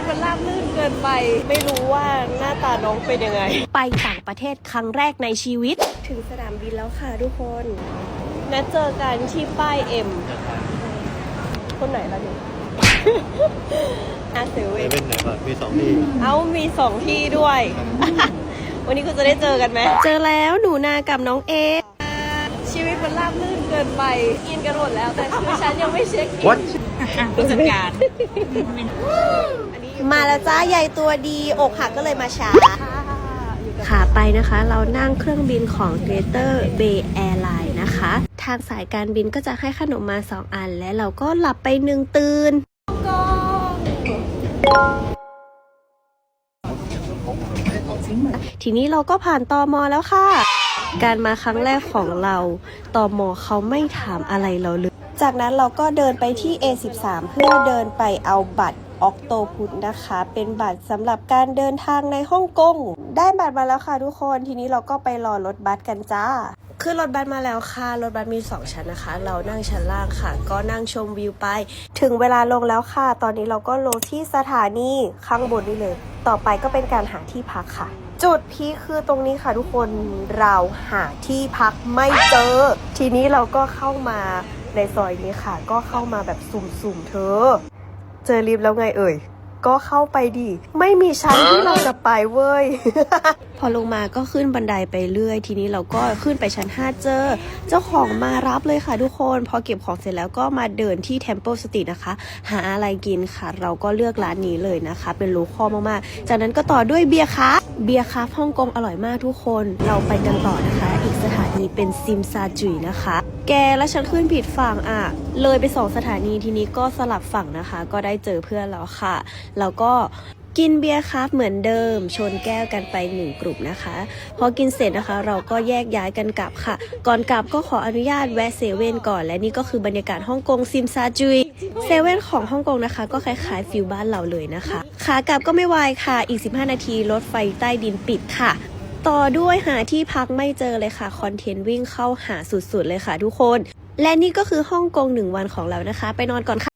ตมันราบรื่นเกินไป ไม่รู้ว่าหน้าตาน้องเป็นยังไง ไปต่างประเทศครั้งแรกในชีวิต ถึงสนามบินแล้วค่ะทุกคนนัดเจอกันที่ป้ายเอ็มคนไหนล่ะเนี่ยอาเซเซเว่นเว่นไหนก่อนมีสองที่เอามีสองที่ด้วย วันนี้คุณจะได้เจอกันไหมเจอแล้วหนูนากับน้องเอชีวิตมันราบรื่นเกินไปอินกันหมดแล้ว แต่คือฉันยังไม่เช็คอิน What? ผู้จัดการอันนี้ มาแล้วจ้าใหญ่ตัวดีอกหักก็เลยมาช้าค่ะอยู่กับขาไปนะคะ เรานั่งเครื่องบินของ Greater Bay Airline นะคะ ทางสายการบินก็จะให้ขนมมา 2 อัน และเราก็หลับไปหนึ่งตื่นกล้องทีนี้เราก็ผ่านตอมอแล้วค่ะ การมาครั้งแรกของเราตอมอเขาไม่ถามอะไรเราเลย จากนั้นเราก็เดินไปที่ A13 เพื่อเดินไปเอาบัตร ออกโตพุทนะคะ เป็นบัตรสำหรับการเดินทางในฮ่องกง ได้บัตรมาแล้วค่ะทุกคน ทีนี้เราก็ไปรอรถบัสกันจ้าขึ้นรถบัสมาแล้วค่ะ รถบัสมี 2 ชั้นนะคะ เรานั่งชั้นล่างค่ะ ก็นั่งชมวิวไป ถึงเวลาลงแล้วค่ะ ตอนนี้เราก็ลงที่สถานีข้างบนนี่เลย ต่อไปก็เป็นการหาที่พักค่ะ จุดพีคคือตรงนี้ค่ะทุกคน เราหาที่พักไม่เจอ ทีนี้เราก็เข้ามาในซอยนี้ค่ะ ก็เข้ามาแบบสุ่มๆเธอ เจอลิฟต์แล้วไงเอ่ย ก็เข้าไปดิ ไม่มีชั้นที่เราจะไปเว้ย พอลงมาก็ขึ้นบันไดไปเรื่อย ทีนี้เราก็ขึ้นไปชั้น 5 เจอ เจ้าของมารับเลยค่ะทุกคน พอเก็บของเสร็จแล้วก็มาเดินที่ Temple Street นะคะ หาอะไรกินค่ะ เราก็เลือกร้านนี้เลยนะคะ เป็นโลคอลมากๆ จากนั้นก็ต่อด้วยเบียร์คัฟ เบียร์คัฟฮ่องกงอร่อยมากทุกคน เราไปกันต่อนะคะ อีกสถานีเป็นซิมซาจุยนะคะ แกแล้วฉันขึ้นผิดฝั่งอะ เลยไปสองสถานีทีนี้ก็สลับฝั่งนะคะ ก็ได้เจอเพื่อนแล้วค่ะ แล้วก็ กินเบียร์ครับเหมือนเดิม ชนแก้วกันไปหนึ่งกลุ่มนะคะ พอกินเสร็จนะคะ เราก็แยกย้ายกันกลับค่ะ ก่อนกลับก็ขออนุญาตแวะเซเว่นก่อนและนี่ก็คือบรรยากาศฮ่องกงซิมซาจุยเซเว่นของฮ่องกงนะคะ ก็คล้ายๆฟิลบ้านเราเลยนะคะขากลับก็ไม่วายค่ะ อีก 15 นาทีรถไฟใต้ดินปิดค่ะต่อด้วยหาที่พักไม่เจอเลยค่ะ คอนเทนต์วิ่งเข้าหาสุดๆเลยค่ะทุกคน และนี่ก็คือฮ่องกงหนึ่งวันของเรานะคะ ไปนอนก่อนค่ะ